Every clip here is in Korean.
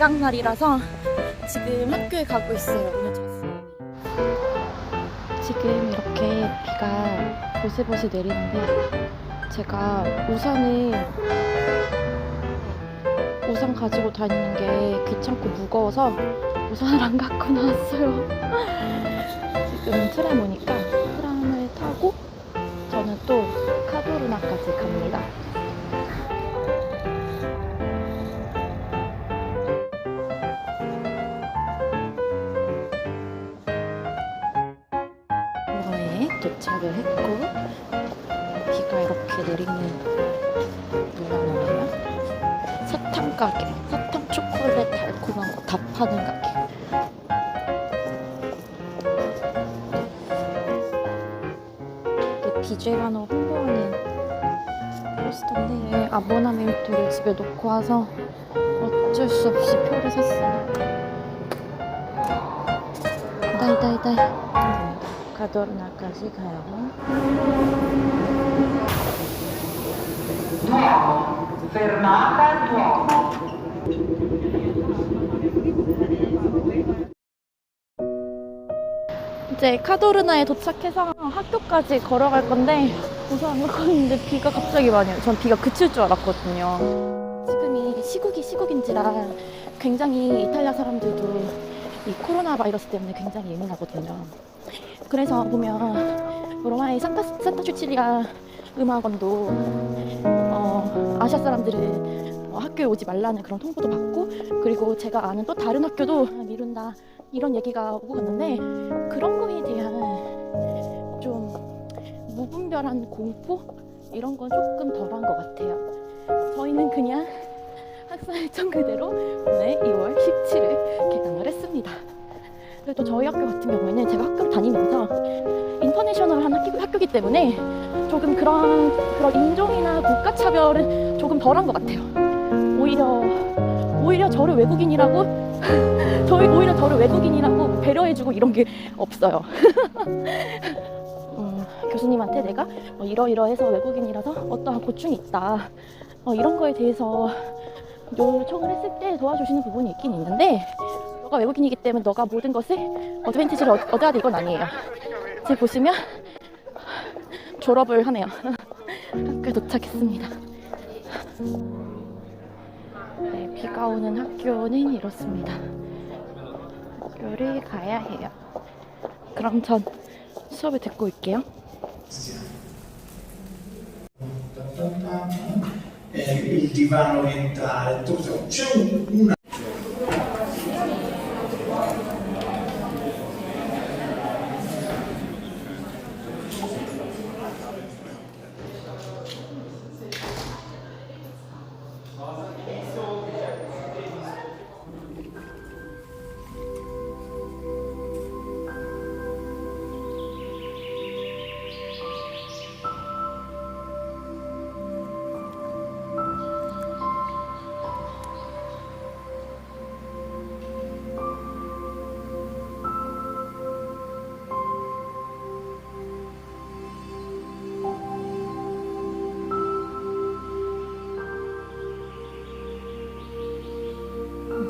개강 날이라서 지금 학교에 가고 있어요. 지금 이렇게 비가 보슬보슬 내리는데 제가 우산을 우산 가지고 다니는 게 귀찮고 무거워서 우산을 안 갖고 나왔어요. 지금 트램 오니 이렇게 내리는 뭐라 그러나요? 사탕 가게, 사탕 초콜릿 달콤한 거 다 파는 가게. 이게 비제라노 홍보하는 포스터인데 네, 아보나멘토를 집에 놓고 와서 어쩔 수 없이 표를 샀어요. 달달달. 가도르나까지 가요. Fermata Duomo. 이제 카도르나에 도착해서 학교까지 걸어갈 건데 갖고 있는데 비가 갑자기 많이 와요. 전 비가 그칠 줄 알았거든요. 지금이 시국이 시국인지라 굉장히 이탈리아 사람들도 이 코로나 바이러스 때문에 굉장히 예민하거든요. 그래서 보면 로마의 산타, 산타 추칠리아 음악원도 어, 아시아 사람들은 어, 학교에 오지 말라는 그런 통보도 받고 그리고 제가 아는 또 다른 학교도 미룬다 이런 얘기가 오고 갔는데 그런 거에 대한 좀 무분별한 공포 이런 건 조금 덜한 것 같아요. 저희는 그냥 학사 일정 그대로 오늘 2월 17일 개강을 했습니다. 그래도 저희 학교 같은 경우에는 제가 학교를 다니면서 인터내셔널한 학교, 학교기 때문에 조금 그런 그런 인종이나 국가 차별은 조금 덜한 것 같아요. 오히려 오히려 저를 외국인이라고 저희 오히려 저를 외국인이라고 배려해주고 이런 게 없어요. 음, 교수님한테 내가 어, 이러이러해서 외국인이라서 어떠한 고충이 있다. 어, 이런 거에 대해서 요청을 했을 때 도와주시는 부분이 있긴 있는데 너가 외국인이기 때문에 너가 모든 것을 어드밴티지를 얻- 얻어야 돼 이건 아니에요. 지금 보시면 졸업을 하네요. 학교에 도착했습니다. 네, 비가 오는 학교는 이렇습니다. 학교를 가야 해요. 그럼 전 수업을 듣고 올게요. il divano orientale, tutto. C'è un- una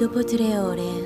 Tre ore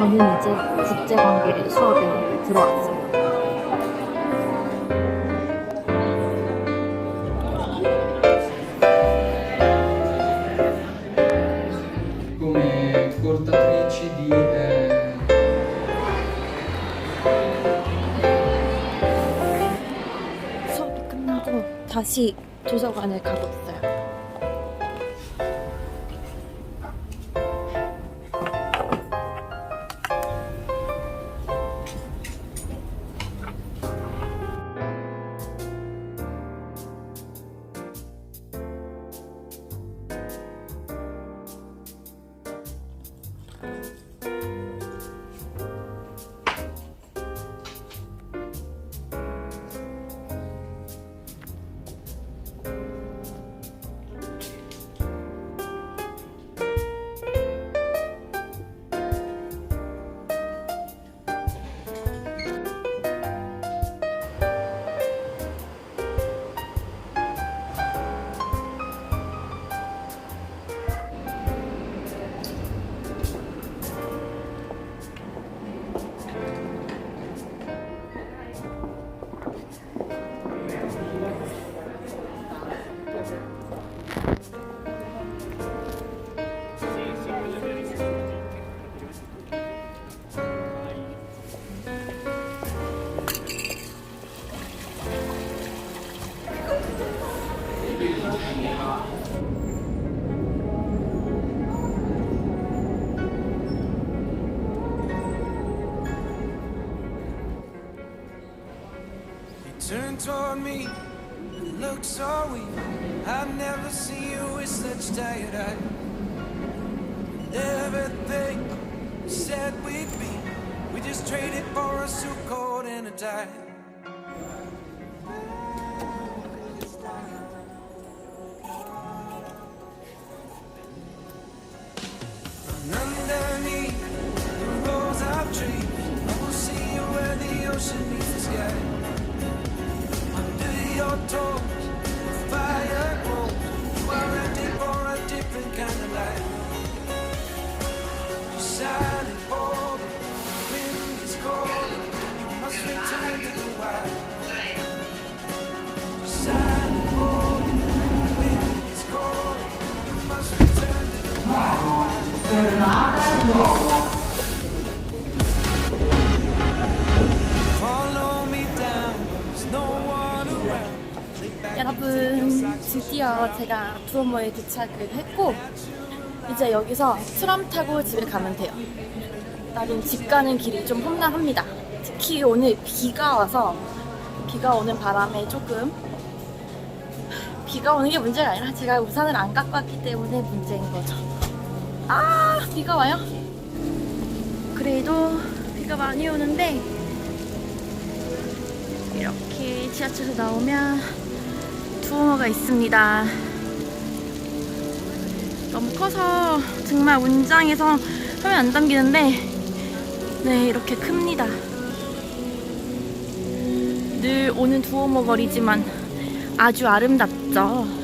저는 이제 국제관계 수업에 들어왔어요. eh, 수업이 끝나고 다시 도서관을 가고 있어요. Turn toward me and look so weak. I've never seen you with such tired eyes. Everything said we'd be, we just traded for a suit coat and a tie. 여러분 드디어 제가 두오모에 도착을 했고 이제 여기서 트람 타고 집에 가면 돼요. 나름 집 가는 길이 좀 험난합니다. 특히 오늘 비가 와서 비가 오는 바람에 조금 비가 오는 게 문제가 아니라 제가 우산을 안 갖고 왔기 때문에 문제인 거죠. 아 비가 와요. 그래도 비가 많이 오는데 이렇게 지하철에서 나오면 두오모가 있습니다. 너무 커서 정말 운장에서 화면 안 담기는데 네 이렇게 큽니다. 늘 오는 두오모 거리지만 아주 아름답죠.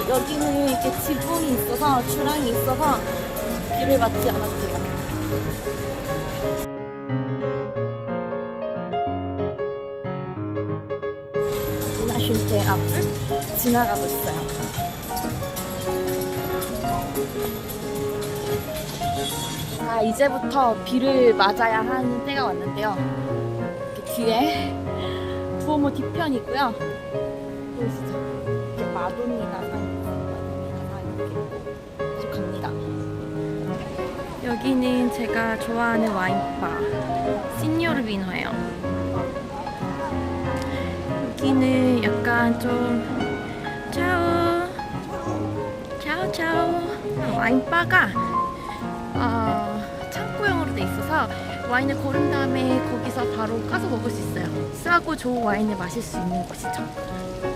여기는 이렇게 지붕이 있어서 주랑이 있어서 비를 맞지 않았대요. 문화실대 앞을 지나가고 있어요. 아 이제부터 비를 맞아야 하는 때가 왔는데요. 뒤에 두오모 뒤편이고요. 보이시죠? 마돈니가 상 이렇게 계속 갑니다. 여기는 제가 좋아하는 와인바 시니오르 비노예요. 여기는 약간 좀 차오 차오 차오 와인바가 어, 창고형으로 돼 있어서 와인을 고른 다음에 거기서 바로 까서 먹을 수 있어요. 싸고 좋은 와인을 마실 수 있는 곳이죠.